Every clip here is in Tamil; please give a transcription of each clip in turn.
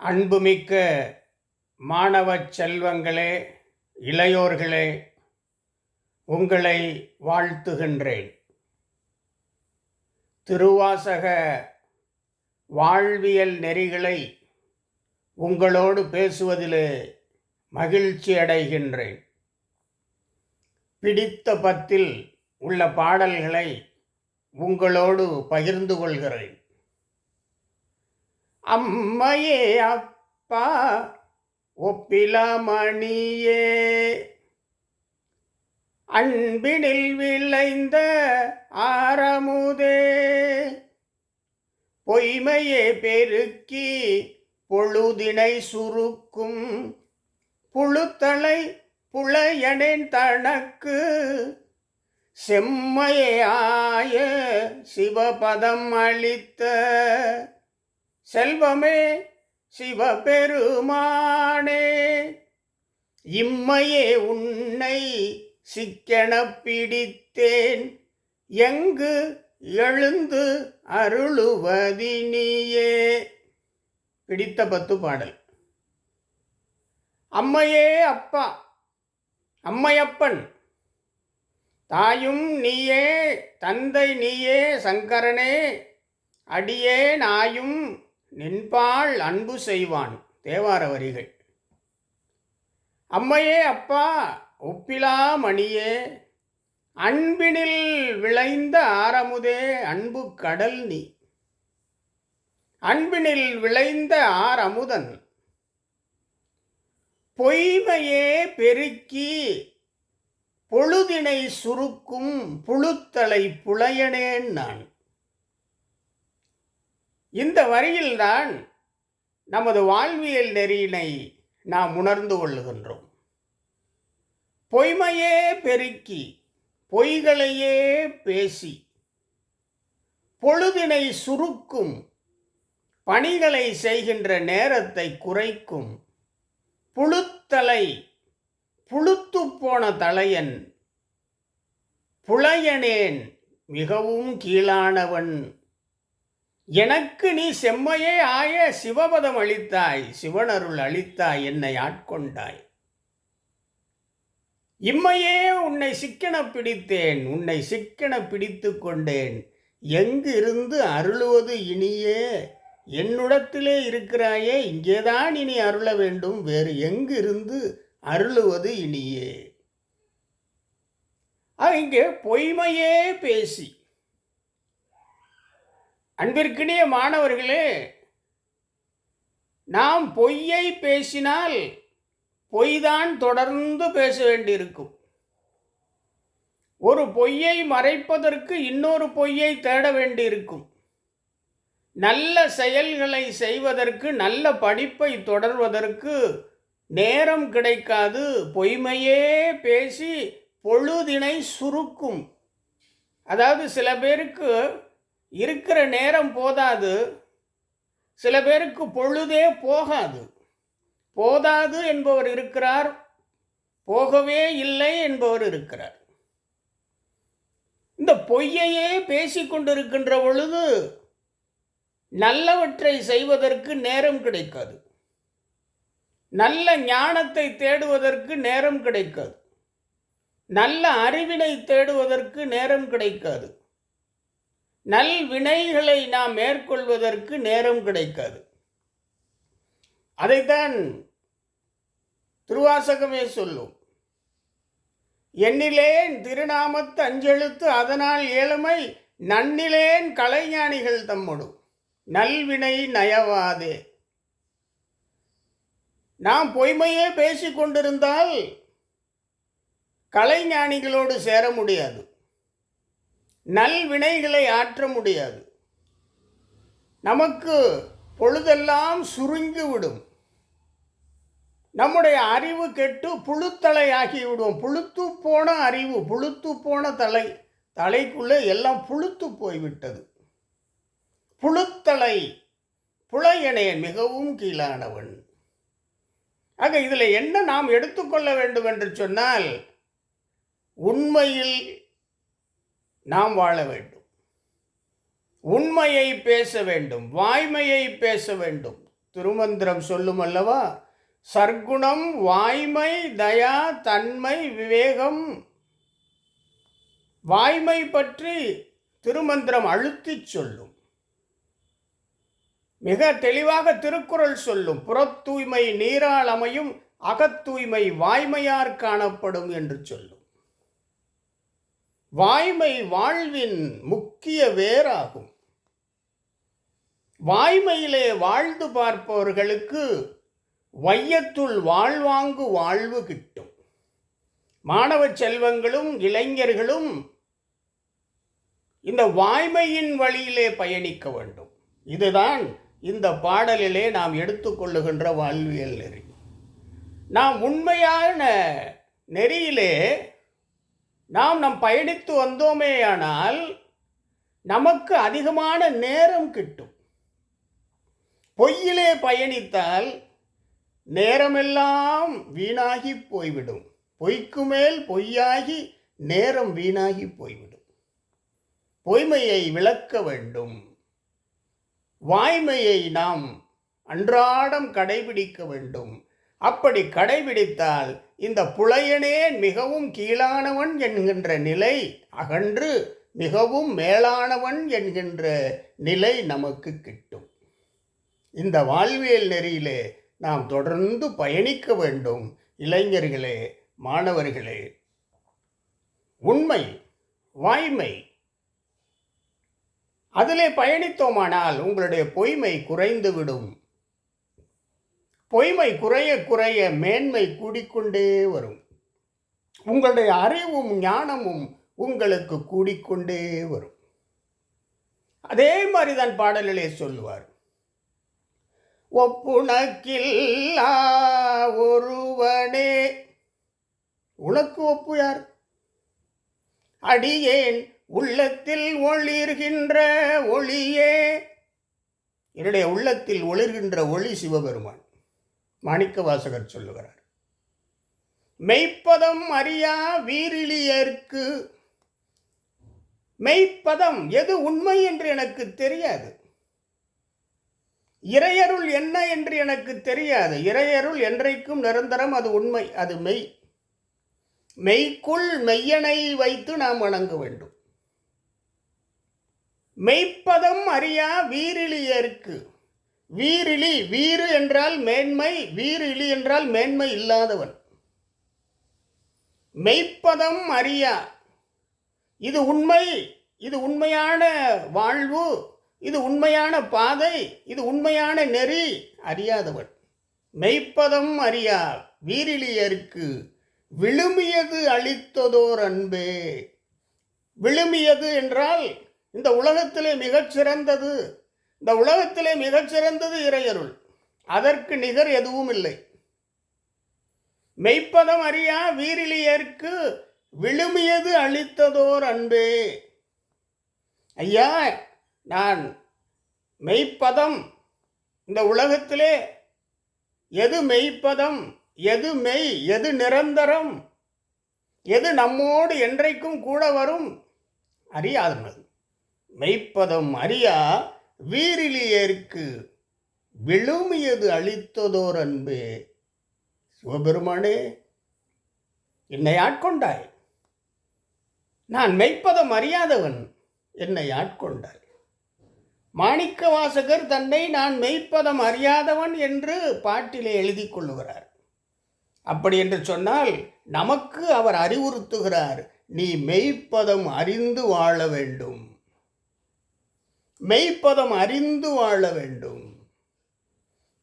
அன்புமிக்க மாணவச் செல்வங்களே இளையோர்களே உங்களை வாழ்த்துகின்றேன். திருவாசக வாழ்வியல் நெறிகளை உங்களோடு பேசுவதிலே மகிழ்ச்சி அடைகின்றேன். பிடித்த பத்தில் உள்ள பாடல்களை உங்களோடு பகிர்ந்து கொள்கிறேன். அம்மையே அப்பா ஒப்பிலமணியே அன்பினில் விளைந்த ஆரமுதே. பொய்மையே பெருக்கி பொழுதினை சுருக்கும் புழுத்தலை புலையனேன் தனக்கு. செம்மையாய சிவபதம் அளித்த செல்வமே சிவபெருமானே இம்மையே உன்னை சிக்கென பிடித்தேன். எங்கு எழுந்து அருளுவதினியே. பிடித்த பத்து பாடல். அம்மையே அப்பா அம்மையப்பன் தாயும் நீயே தந்தை நீயே சங்கரனே அடியே நாயும் நின்பாள் அன்பு செய்வான் தேவார வரிகள் அம்மையே அப்பா ஒப்பிலா மணியே அன்பினில் விளைந்த ஆரமுதே அன்பு கடல் நீ. அன்பினில் விளைந்த ஆர் அமுதன் பொய்மையே பெருக்கி பொழுதினை சுருக்கும் புழுத்தலை புலையனேன் நான். இந்த வரியில்தான் நமது வாழ்வியல் நெறியினை நாம் உணர்ந்து கொள்ளுகின்றோம். பொய்மையே பெருக்கி பொய்களையே பேசி பொழுதினை சுருக்கும் பணிகளை செய்கின்ற நேரத்தை குறைக்கும் புழுத்தலை புழுத்து போன தலையன் புலையனேன் மிகவும் கீழானவன் எனக்கு நீ செம்மையே ஆய சிவபதம் அளித்தாய் சிவனருள் அளித்தாய் என்னை ஆட்கொண்டாய். இம்மையே உன்னை சிக்கன பிடித்தேன் உன்னை சிக்கன பிடித்து கொண்டேன். எங்கு இருந்து அருளுவது இனியே? என்னுடத்திலே இருக்கிறாயே இங்கேதான் இனி அருள வேண்டும் வேறு எங்கு இருந்து அருளுவது இனியே? இங்கே பொய்மையே பேசி அன்பிற்கினிய மாணவர்களே நாம் பொய்யை பேசினால் பொய்தான் தொடர்ந்து பேச வேண்டியிருக்கும். ஒரு பொய்யை மறைப்பதற்கு இன்னொரு பொய்யை தேட வேண்டியிருக்கும். நல்ல செயல்களை செய்வதற்கு நல்ல படிப்பை தொடர்வதற்கு நேரம் கிடைக்காது. பொய்மையே பேசி பொழுதினை சுருக்கும். அதாவது சில பேருக்கு இருக்கிற நேரம் போதாது. சில பேருக்கு பொழுதே போகாது. போதாது என்பவர் இருக்கிறார் போகவே இல்லை என்பவர் இருக்கிறார். இந்த பொய்யையே பேசிக்கொண்டிருக்கின்ற பொழுது நல்லவற்றை செய்வதற்கு நேரம் கிடைக்காது. நல்ல ஞானத்தை தேடுவதற்கு நேரம் கிடைக்காது. நல்ல அறிவினை தேடுவதற்கு நேரம் கிடைக்காது. நல் வினைகளை நாம் மேற்கொள்வதற்கு நேரம் கிடைக்காது. அதைத்தான் திருவாசகமே சொல்லும். எண்ணிலேன் திருநாமத்து அஞ்செழுத்து அதனால் ஏழுமை நன்னிலேன் கலைஞானிகள் தம்மொடு. நல்வினை நயவாதே. நாம் பொய்மையே பேசிக்கொண்டிருந்தால் கலைஞானிகளோடு சேர முடியாது. நல்வினைகளை ஆற்ற முடியாது. நமக்கு பொழுதெல்லாம் சுருங்கிவிடும் நம்முடைய அறிவு கெட்டு புழுத்தலை ஆகிவிடும் புழுத்து போன அறிவு புழுத்து போன தலை தலைக்குள்ளே எல்லாம் புழுத்து போய்விட்டது. புழுத்தலை புலையனேன் மிகவும் கீழானவன். ஆக இதில் என்ன நாம் எடுத்துக்கொள்ள வேண்டும் என்று சொன்னால் உண்மையில் நாம் வாழ வேண்டும். உண்மையை பேச வேண்டும் வாய்மையை பேச வேண்டும். திருமந்திரம் சொல்லும் அல்லவா? சர்க்குணம் வாய்மை தயா தன்மை விவேகம். வாய்மை பற்றி திருமந்திரம் அழுத்திச் சொல்லும். மிக தெளிவாக திருக்குறள் சொல்லும். புறத்தூய்மை நீராளமையும் நீரால் அமையும் அகத்தூய்மை வாய்மையார் காணப்படும் என்று சொல்லும். வாய்மை வாழ்வின் முக்கிய வேராகும். வாய்மையிலே வாழ்ந்து பார்ப்பவர்களுக்கு வையத்துள் வாழ்வாங்கு வாழ்வு கிட்டும். மாணவ செல்வங்களும் இளைஞர்களும் இந்த வாய்மையின் வழியிலே பயணிக்க வேண்டும். இதுதான் இந்த பாடலிலே நாம் எடுத்துக்கொள்ளுகின்ற வாழ்வியல் நெறி. நாம் உண்மையான நெறியிலே நாம் நம் பயணித்து வந்தோமேயானால் நமக்கு அதிகமான நேரம் கிட்டும். பொய்யிலே பயணித்தால் நேரமெல்லாம் வீணாகி போய்விடும். பொய்க்கு மேல் பொய்யாகி நேரம் வீணாகி போய்விடும். பொய்மையை விளக்க வேண்டும். வாய்மையை நாம் அன்றாடம் கடைபிடிக்க வேண்டும். அப்படி கடைபிடித்தால் இந்த புலையனே மிகவும் கீழானவன் என்கின்ற நிலை அகன்று மிகவும் மேலானவன் என்கின்ற நிலை நமக்கு கிட்டும். இந்த வாழ்வியல் நெறியிலே நாம் தொடர்ந்து பயணிக்க வேண்டும். இளைஞர்களே மாணவர்களே உண்மை வாய்மை. அதிலே பயணித்தோமானால் உங்களுடைய பொய்மை குறைந்துவிடும். பொய்மை குறைய குறைய மேன்மை கூடிக்கொண்டே வரும். உங்களுடைய அறிவும் ஞானமும் உங்களுக்கு கூடிக்கொண்டே வரும். அதே மாதிரி தான் பாடலிலே சொல்லுவார். ஒப்புணக்கில்லா ஒருவனே உனக்கு ஒப்பு யார்? அடியேன் உள்ளத்தில் ஒளிர்கின்ற ஒளியே என்னுடைய உள்ளத்தில் ஒளிர்கின்ற ஒளி சிவபெருமான். மாணிக்க வாசகர் சொல்லுகிறார். மெய்ப்பதம் அறியா வீரிலியர்க்கு மெய்ப்பதம் எது உண்மை என்று எனக்கு தெரியாது. இறையருள் என்ன என்று எனக்கு தெரியாது. இறையருள் என்றைக்கும் நிரந்தரம் அது உண்மை அது மெய். மெய்க்குள் மெய்யனை வைத்து நாம் வணங்க வேண்டும். மெய்ப்பதம் அறியா வீரிலியர்க்கு வீரிலி வீறு என்றால் மேன்மை வீரிழி என்றால் மேன்மை இல்லாதவன். மெய்ப்பதம் அறியா. இது உண்மை இது உண்மையான வாழ்வு இது உண்மையான பாதை இது உண்மையான நெறி அறியாதவன். மெய்ப்பதம் அறியா. வீரிலியருக்கு விழுமியது அளித்ததோர் அன்பே. விழுமியது என்றால் இந்த உலகத்திலே மிகச் சிறந்தது இந்த உலகத்திலே மிகச்சிறந்தது இறையருள். அதற்கு நிகர் எதுவும் இல்லை. மெய்ப்பதம் அறியா வீரிலியர்க்கு விழுமியது அளித்ததோர் அன்பே. ஐயா நான் மெய்ப்பதம் இந்த உலகத்திலே எது மெய்ப்பதம் எது மெய் எது நிரந்தரம் எது நம்மோடு என்றைக்கும் கூட வரும் அறியாதனது மெய்ப்பதம் அறியா வீரிலியருக்கு விழுமியது அளித்ததோர் அன்பே சிவபெருமானே என்னை ஆட்கொண்டாய். நான் மெய்ப்பதம் அறியாதவன் என்னை ஆட்கொண்டாய். மாணிக்க வாசகர் தன்னை நான் மெய்ப்பதம் அறியாதவன் என்று பாட்டிலே எழுதி கொள்ளுகிறார். அப்படி என்று சொன்னால் நமக்கு அவர் அறிவுறுத்துகிறார் நீ மெய்ப்பதம் அறிந்து வாழ வேண்டும். மெய்ப்பதம் அறிந்து வாழ வேண்டும்.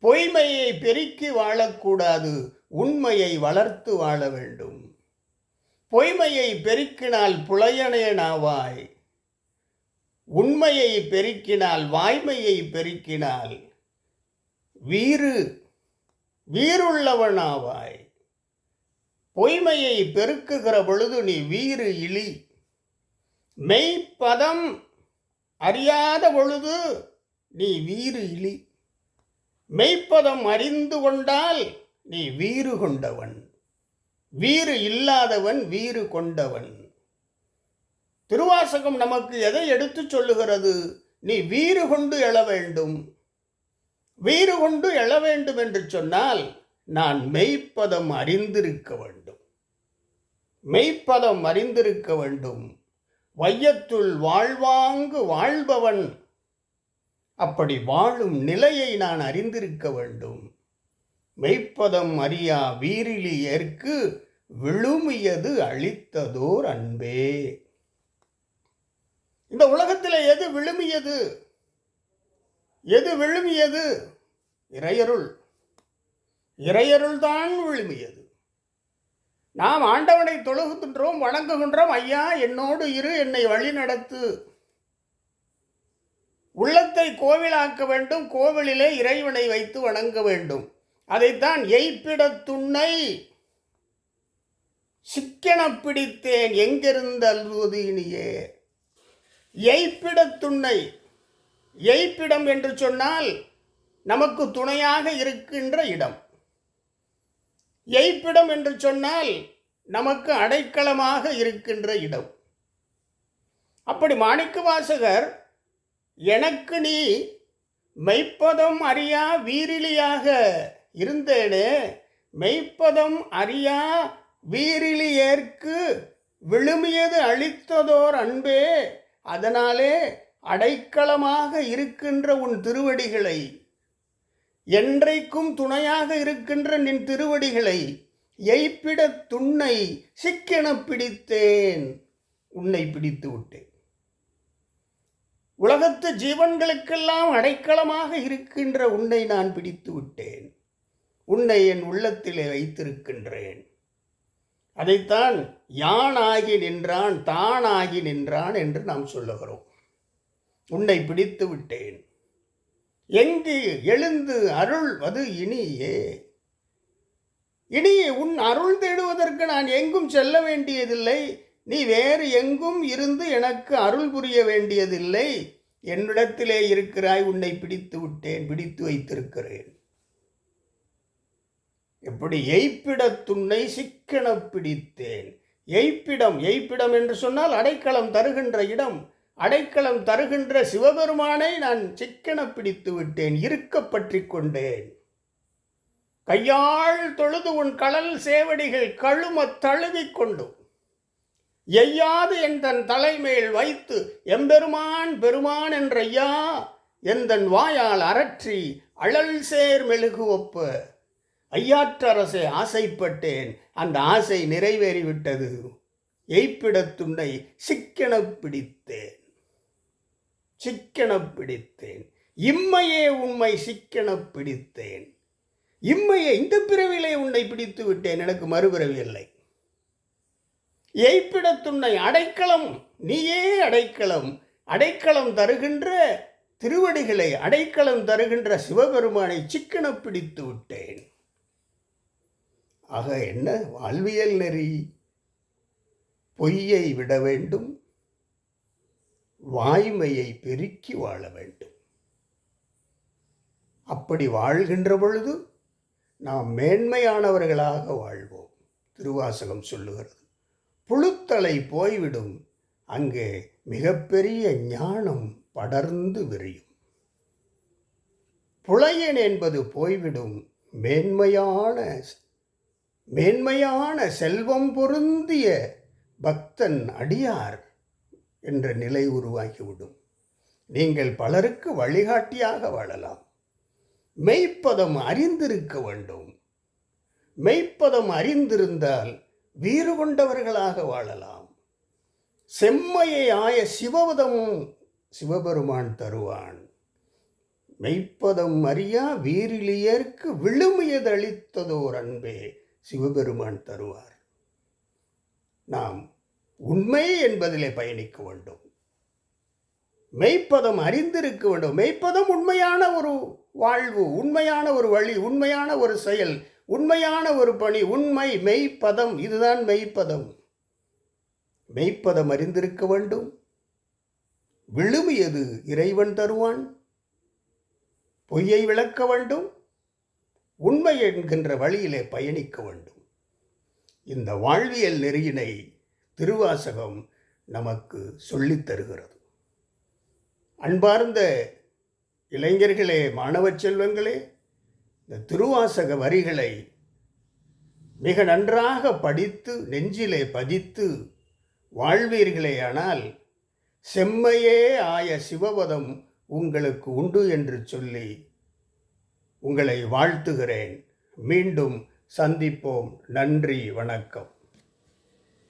பொய்மையை பெருக்கி வாழக்கூடாது உண்மையை வளர்த்து வாழ வேண்டும். பொய்மையை பெருக்கினால் புலையனேனாவாய். உண்மையை பெருக்கினால் வாய்மையை பெருக்கினால் வீறு வீருள்ளவனாவாய். பொய்மையை பெருக்குகிற பொழுது நீ வீறு இழி மெய்ப்பதம் அறியாத பொழுது நீ வீறு இழி மெய்ப்பதம் அறிந்து கொண்டால் நீ வீறு கொண்டவன். வீறு இல்லாதவன் வீறு கொண்டவன். திருவாசகம் நமக்கு எதை எடுத்துச் சொல்லுகிறது? நீ வீறு கொண்டு எழ வேண்டும். வீறு கொண்டு எழ வேண்டும் என்று சொன்னால் நான் மெய்ப்பதம் அறிந்திருக்க வேண்டும். மெய்ப்பதம் அறிந்திருக்க வேண்டும். வையத்துள் வாழ்வாங்கு வாழ்பவன். அப்படி வாழும் நிலையை நான் அறிந்திருக்க வேண்டும். மெய்ப்பதம் அறியா வீரிலி ஏற்கு விழுமியது அளித்ததோர் அன்பே. இந்த உலகத்தில் எது விழுமியது? எது விழுமியது? இறையருள். இறையருள் தான் விழுமியது. நாம் ஆண்டவனை தொழுகின்றோம் வணங்குகின்றோம். ஐயா என்னோடு இரு என்னை வழி நடத்து. உள்ளத்தை கோவிலாக்க வேண்டும் கோவிலிலே இறைவனை வைத்து வணங்க வேண்டும். அதைத்தான் எய்ப்பிடத்துண்ணை சிக்கன பிடித்தேன் எங்கிருந்து அல்வது இனியே? எய்ப்பிடத்துண்ணை எய்ப்பிடம் என்று சொன்னால் நமக்கு துணையாக இருக்கின்ற இடம். எய்ப்பிடம் என்று சொன்னால் நமக்கு அடைக்கலமாக இருக்கின்ற இடம். அப்படி மாணிக்க வாசகர் எனக்கு நீ மெய்ப்பதம் அறியா வீரிலியாக இருந்தேனே மெய்ப்பதம் அறியா வீரிலியேற்கு விழுமியது அளித்ததோர் அன்பே அதனாலே அடைக்கலமாக இருக்கின்ற உன் திருவடிகளை என்றைக்கும் துணையாக இருக்கின்ற நின் திருவடிகளை எய்ப்பிட துண்ணை சிக்கென பிடித்தேன். உன்னை பிடித்து விட்டேன். உலகத்து ஜீவன்களுக்கெல்லாம் அடைக்கலமாக இருக்கின்ற உன்னை நான் பிடித்து விட்டேன். உன்னை என் உள்ளத்திலே வைத்திருக்கின்றேன். அதைத்தான் யானாகி நின்றான் தானாகி நின்றான் என்று நாம் சொல்லுகிறோம். உன்னை பிடித்து விட்டேன். எங்கு எழுந்து அருள்வது இனியே? இனி உன் அருள் தேடுவதற்கு நான் எங்கும் செல்ல வேண்டியதில்லை. நீ வேறு எங்கும் இருந்து எனக்கு அருள் புரிய வேண்டியதில்லை. என்னிடத்திலே இருக்கிறாய் உன்னை பிடித்து விட்டேன் பிடித்து வைத்திருக்கிறேன். எப்படி எய்ப்பிடத்துன்னை சிக்கன பிடித்தேன். எய்ப்பிடம் எய்ப்பிடம் என்று சொன்னால் அடைக்கலம் தருகின்ற இடம். அடைக்கலம் தருகின்ற சிவபெருமானை நான் சிக்கன பிடித்து விட்டேன் இருக்க பற்றி கொண்டேன். கையாள் தொழுது உன் கடல் சேவடிகள் கழும தழுவிக் கொண்டும் எய்யாது என் தன் தலைமேல் வைத்து எம்பெருமான் பெருமான் என்ற ஐயா எந்தன் வாயால் அரற்றி அழல் சேர் மெழுகு ஒப்ப. ஐயாற்றரசே ஆசைப்பட்டேன் அந்த ஆசை நிறைவேறிவிட்டது. எய்ப்பிடத்துண்டை சிக்கென பிடித்தேன். சிக்கென பிடித்தேன். இம்மையே உண்மை சிக்கென பிடித்தேன். இம்மையை இந்த பிறவிலே உன்னை பிடித்து விட்டேன். எனக்கு மறுபிறவி இல்லை. எய்ப்பிடத்துன்னை அடைக்கலம் நீயே அடைக்கலம். அடைக்கலம் தருகின்ற திருவடிகளை அடைக்கலம் தருகின்ற சிவபெருமானை சிக்கன பிடித்து விட்டேன். ஆக என்ன? வாழ்வியல் நெறி. பொய்யை விட வேண்டும். வாய்மையை பெருக்கி வாழ வேண்டும். அப்படி வாழ்கின்ற பொழுது நாம் மேன்மையானவர்களாக வாழ்வோம். திருவாசகம் சொல்லுகிறது புழுத்தலை போய்விடும் அங்கே மிகப்பெரிய ஞானம் படர்ந்து விரியும். புலையன் என்பது போய்விடும் மேன்மையான மேன்மையான செல்வம் பொருந்திய பக்தன் அடியார். என்ற நிலை உருவாகிவிடும். நீங்கள் பலருக்கு வழிகாட்டியாக வாழலாம். மெய்ப்பதம் அறிந்திருக்க வேண்டும். மெய்ப்பதம் அறிந்திருந்தால் வீறு கொண்டவர்களாக வாழலாம். செம்மையை ஆய சிவபதமும் சிவபெருமான் தருவான். மெய்ப்பதம் அறியா வீரிலியர்க்கு விழுமியதளித்ததோர் அன்பே சிவபெருமான் தருவார். நாம் உண்மை என்பதிலே பயணிக்க வேண்டும். மெய்ப்பதம் அறிந்திருக்க வேண்டும். மெய்ப்பதம் உண்மையான ஒரு வாழ்வு உண்மையான ஒரு வழி உண்மையான ஒரு செயல் உண்மையான ஒரு பணி உண்மை மெய்ப்பதம் இதுதான் மெய்ப்பதம். மெய்ப்பதம் அறிந்திருக்க வேண்டும். விழுமியது இறைவன் தருவான்? பொய்யை விளக்க வேண்டும். உண்மை என்கின்ற வழியிலே பயணிக்க வேண்டும். இந்த வாழ்வியல் நெறியினை திருவாசகம் நமக்கு சொல்லித் தருகிறது. அன்பார்ந்த இளைஞர்களே மாணவ செல்வங்களே இந்த திருவாசக வரிகளை மிக நன்றாக படித்து நெஞ்சிலே பதித்து வாழ்வீர்களே ஆனால் செம்மையே ஆய சிவபதம் உங்களுக்கு உண்டு என்று சொல்லி உங்களை வாழ்த்துகிறேன். மீண்டும் சந்திப்போம். நன்றி வணக்கம்.